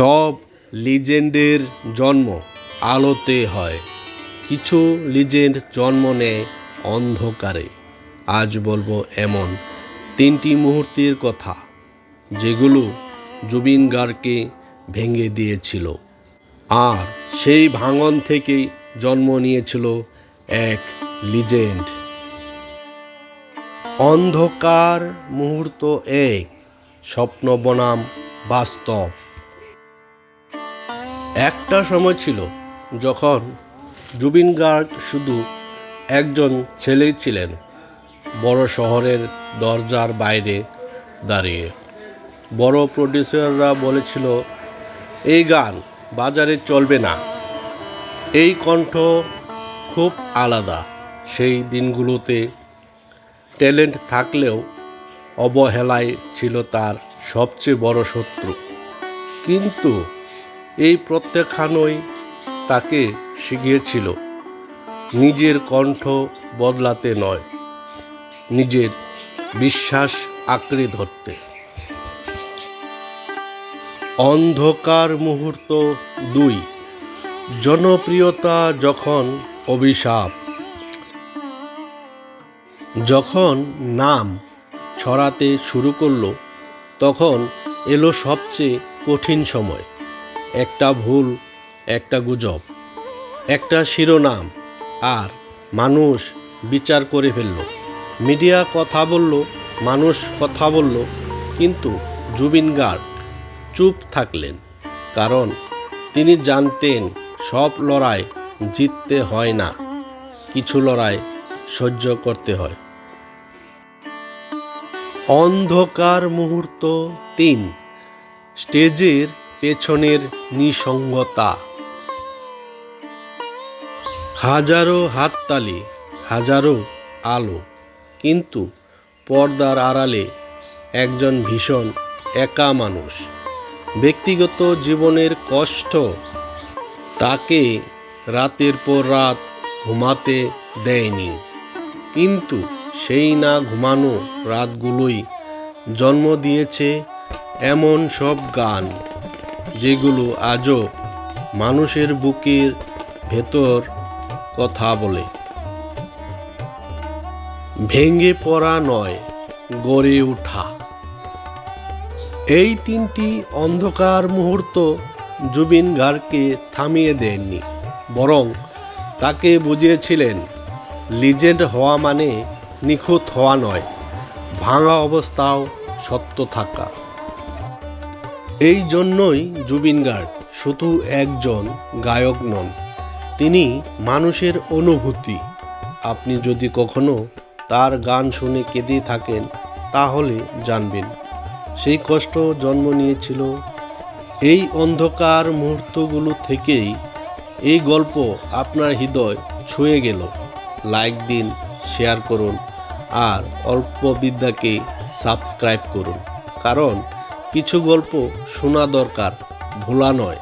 সব লিজেন্ডের জন্ম আলোতে হয়। কিছু লিজেন্ড জন্ম নেয় অন্ধকারে। আজ বলব এমন তিনটি মুহূর্তের কথা, যেগুলো জুবিন গার্গকে ভেঙে দিয়েছিল। আর সেই ভাঙন থেকেই জন্ম নিয়েছিল এক লিজেন্ড। অন্ধকার মুহূর্ত এক স্বপ্ন বনাম বাস্তব। একটা সময় ছিল যখন জুবিন গার্গ শুধু একজন ছেলেই ছিলেন, বড় শহরের দরজার বাইরে দাঁড়িয়ে। বড় প্রডিউসাররা বলেছিল, এই গান বাজারে চলবে না। এই কণ্ঠ খুব আলাদা। সেই দিনগুলোতে ট্যালেন্ট থাকলেও অবহেলায় ছিল তার সবচেয়ে বড় শত্রু। কিন্তু এই প্রত্যাখ্যানই তাকে শিখিয়েছিল। নিজের কণ্ঠ বদলাতে নয়, নিজের বিশ্বাস আঁকড়ে ধরতে। অন্ধকার মুহূর্ত দুই, জনপ্রিয়তা যখন অভিশাপ। যখন নাম ছড়াতে শুরু করল, তখন এলো সবচেয়ে কঠিন সময়। একটা ভুল, একটা গুজব, একটা শিরোনাম, আর মানুষ বিচার করে ফেলল। মিডিয়া কথা বলল, মানুষ কথা বলল, কিন্তু জুবিন গার্গ চুপ থাকলেন, কারণ তিনি জানতেন সব লড়াই জিততে হয় না, কিছু লড়াই সহ্য করতে হয়। অন্ধকার মুহূর্ত তিন, স্টেজের পেছনের নিসঙ্গতা। হাজারো হাততালি, হাজারো আলো, কিন্তু পর্দার আড়ালে একজন ভীষণ একা মানুষ। ব্যক্তিগত জীবনের কষ্ট তাকে রাতের পর রাত ঘুমাতে দেয়নি, কিন্তু সেই না ঘুমানো রাতগুলোই জন্ম দিয়েছে এমন সব গান। যেগুলো আজও মানুষের বুকের ভেতর কথা বলে। ভেঙে পড়া নয়, গড়ে ওঠা। এই তিনটি অন্ধকার মুহূর্ত জুবিন গার্গকে থামিয়ে দেননি, বরং তাকে বুঝিয়েছিলেন, লিজেন্ড হওয়া মানে নিখুঁত হওয়া নয়, ভাঙা অবস্থাও সত্য থাকা। এই জন্যই জুবিন গার্গ শুধু একজন গায়ক নন, তিনি মানুষের অনুভূতি। আপনি যদি কখনো তার গান শুনে কেঁদে থাকেন, তাহলে জানবেন, সেই কষ্ট জন্ম নিয়েছিল। এই অন্ধকার মুহূর্তগুলো থেকেই এই গল্প আপনার হৃদয় ছুঁয়ে গেল। লাইক দিন, শেয়ার করুন, আর অল্প বিদ্যাকে সাবস্ক্রাইব করুন, কারণ কিছু গল্প শোনা দরকার ভোলা নয়।